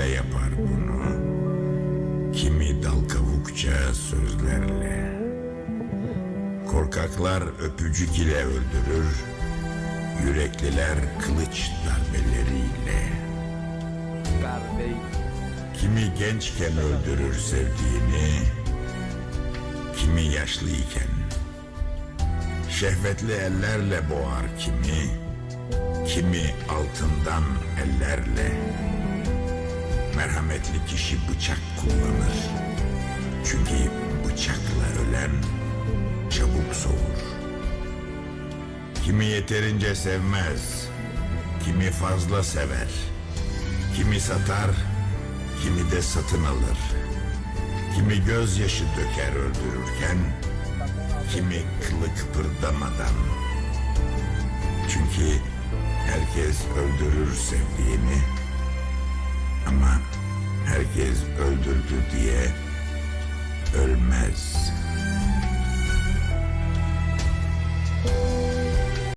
sözüyle yapar bunu. Kimi dal kavukça sözlerle. Korkaklar öpücük ile öldürür, yürekliler kılıç darbeleriyle. Kimi gençken öldürür sevdiğini, kimi yaşlıyken. Şehvetli ellerle boğar kimi, kimi altından ellerle. Merhametli kişi bıçak kullanır. Çünkü bıçakla ölen çabuk soğur. Kimi yeterince sevmez, kimi fazla sever. Kimi satar, kimi de satın alır. Kimi gözyaşı döker öldürürken, kimi kılı kıpırdamadan. Çünkü herkes öldürür sevdiğini ama herkes öldürdü diye